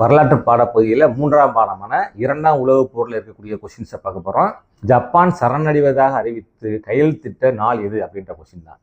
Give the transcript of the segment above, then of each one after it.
வரலாற்று பாடப்பகுதியில் மூன்றாம் பாடமான இரண்டாம் உலகப் போரில் இருக்கக்கூடிய கொஷின்ஸை பார்க்க போகிறோம் ஜப்பான் சரணடைவதாக அறிவித்து கையெழுத்திட்ட நாள் எது அப்படின்ற கொஷின் தான்.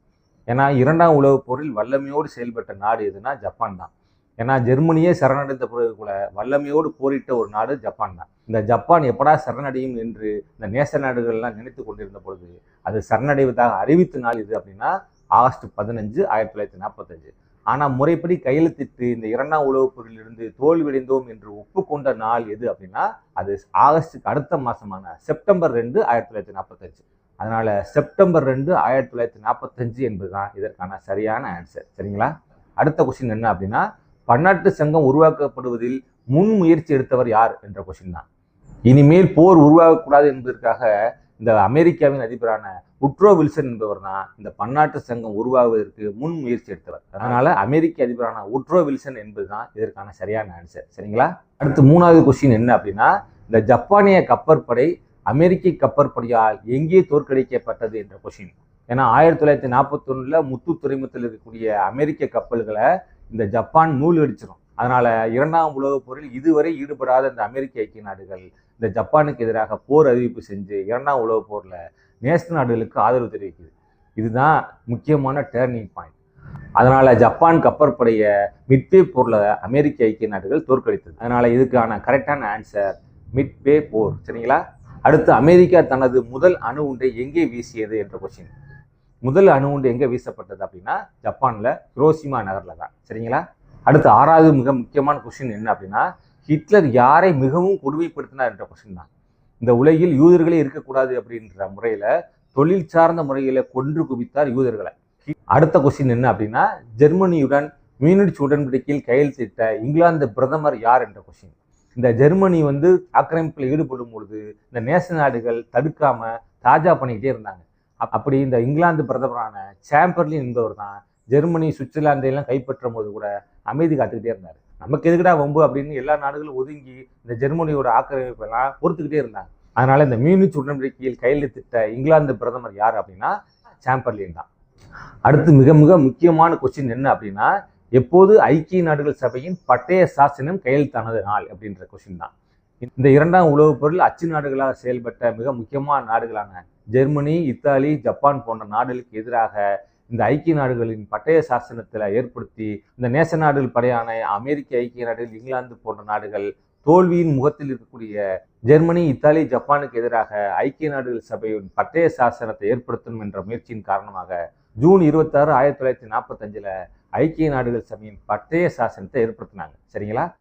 ஏன்னா இரண்டாம் உலகப் போரில் வல்லமையோடு செயல்பட்ட நாடு எதுனா ஜப்பான் தான். ஏன்னா ஜெர்மனியே சரணடைந்த பிறகு கூட வல்லமையோடு போரிட்ட ஒரு நாடு ஜப்பான் தான். இந்த ஜப்பான் எப்படா சரணடையும் என்று இந்த நேச நாடுகள்லாம் நினைத்து கொண்டிருந்த பொழுது அது சரணடைவதாக அறிவித்த நாள் இது அப்படின்னா ஆகஸ்ட் பதினஞ்சு ஆயிரத்தி தொள்ளாயிரத்தி நாற்பத்தஞ்சு. ஆனால் முறைப்படி கையெழுத்திட்டு இந்த இரண்டாம் உலகப் போரிலிருந்து தோல்வியடைந்தோம் என்று ஒப்புக்கொண்ட நாள் எது அப்படின்னா அது ஆகஸ்டுக்கு அடுத்த மாதமான செப்டம்பர் ரெண்டு ஆயிரத்தி தொள்ளாயிரத்தி நாற்பத்தஞ்சு அதனால் செப்டம்பர் ரெண்டு ஆயிரத்தி தொள்ளாயிரத்தி நாற்பத்தஞ்சு என்பதுதான் இதற்கான சரியான ஆன்சர் சரிங்களா? அடுத்த கொஸ்டின் என்ன அப்படின்னா பன்னாட்டு சங்கம் உருவாக்கப்படுவதில் முன் முயற்சி எடுத்தவர் யார் என்ற கொஸ்டின் தான். இனிமேல் போர் உருவாகக்கூடாது என்பதற்காக இந்த அமெரிக்காவின் அதிபரான உட்ரோ வில்சன் என்பவர் தான் இந்த பன்னாட்டு சங்கம் உருவாகுவதற்கு முன் முயற்சி எடுத்தவர். அதனால அமெரிக்க அதிபரான உட்ரோ வில்சன் என்பது தான் இதற்கான சரியான ஆன்சர் சரிங்களா? அடுத்து மூணாவது கொஸ்டின் என்ன அப்படின்னா இந்த ஜப்பானிய கப்பற்படை அமெரிக்க கப்பற்படையால் எங்கே தோற்கடிக்கப்பட்டது என்ற கொஸ்டின் ஏன்னா ஆயிரத்தி தொள்ளாயிரத்தி நாற்பத்தொன்னுல முத்து துறைமுகத்தில் இருக்கக்கூடிய அமெரிக்க கப்பல்களை இந்த ஜப்பான் நூல் அடிச்சிடும் அதனால் இரண்டாம் உலகப் போரில் இதுவரை ஈடுபடாத இந்த அமெரிக்க ஐக்கிய நாடுகள் இந்த ஜப்பானுக்கு எதிராக போர் அறிவிப்பு செஞ்சு இரண்டாம் உலகப் போரில் நேச நாடுகளுக்கு ஆதரவு தெரிவிக்குது. இதுதான் முக்கியமான டேர்னிங் பாயிண்ட் அதனால் ஜப்பான் கப்பற்படைய மிட்பே போரில் அமெரிக்க ஐக்கிய நாடுகள் தோற்கடித்தது. அதனால் இதுக்கான கரெக்டான ஆன்சர் மிட்பே போர். சரிங்களா? அடுத்து அமெரிக்கா தனது முதல் அணு உண்டை எங்கே வீசியது என்ற கொஸ்டின் முதல் அணு உண்டு எங்கே வீசப்பட்டது அப்படின்னா ஜப்பானில் குரோசிமா நகரில் தான். சரிங்களா? அடுத்து ஆறாவது மிக முக்கியமான கொஸ்டின் என்ன அப்படின்னா ஹிட்லர் யாரை மிகவும் கொடுமைப்படுத்தினார் என்ற கொஸ்டின் தான். இந்த உலகில் யூதர்களே இருக்கக்கூடாது அப்படின்ற முறையில் தொழில் சார்ந்த முறையில் கொன்று குவித்தார் யூதர்களை. அடுத்த கொஸ்டின் என்ன அப்படின்னா ஜெர்மனியுடன் மியூனிச் உடன்படிக்கையில் கையெழுத்திட்ட இங்கிலாந்து பிரதமர் யார் என்ற கொஸ்டின் இந்த ஜெர்மனி வந்து ஆக்கிரமிப்பில் ஈடுபடும் பொழுது இந்த நேச நாடுகள் தடுக்காம தாஜா பண்ணிக்கிட்டே இருந்தாங்க. அப்- அப்படி இந்த இங்கிலாந்து பிரதமரான சாம்பர்லின் என்பவர் தான் ஜெர்மனி சுவிட்சர்லாந்தையெல்லாம் கைப்பற்றும் போது கூட அமைதி காத்துக்கிட்டே இருந்தார். நமக்கு எதுக்குடா வம்பு அப்படின்னு எல்லா நாடுகளும் ஒதுங்கி இந்த ஜெர்மனியோட ஆக்கிரமிப்பெல்லாம் பொறுத்துக்கிட்டே இருந்தாங்க. அதனால இந்த மியூனிச் உடன்படிக்கையில் கையெழுத்திட்ட இங்கிலாந்து பிரதமர் யார் அப்படின்னா? சாம்பர்லின் தான். அடுத்து மிக மிக முக்கியமான கொஸ்டின் என்ன அப்படின்னா எப்போது ஐக்கிய நாடுகள் சபையின் பட்டய சாசனம் கையெழுத்தானது நாள் அப்படின்ற கொஸ்டின் தான். இந்த இரண்டாம் உலகப் பொருள் அச்சு நாடுகளாக செயல்பட்ட மிக முக்கியமான நாடுகளான ஜெர்மனி இத்தாலி ஜப்பான் போன்ற நாடுகளுக்கு எதிராக இந்த ஐக்கிய நாடுகளின் பட்டய சாசனத்தில் ஏற்படுத்தி இந்த நேச நாடுகள் படையான அமெரிக்க ஐக்கிய நாடுகள் இங்கிலாந்து போன்ற நாடுகள் தோல்வியின் முகத்தில் இருக்கக்கூடிய ஜெர்மனி இத்தாலி ஜப்பானுக்கு எதிராக ஐக்கிய நாடுகள் சபையின் பட்டய சாசனத்தை ஏற்படுத்தணும் என்ற முயற்சியின் காரணமாக ஜூன் இருபத்தாறு ஆயிரத்தி தொள்ளாயிரத்தி நாற்பத்தஞ்சில் ஐக்கிய நாடுகள் சபையின் பட்டய சாசனத்தை ஏற்படுத்தினாங்க. சரிங்களா?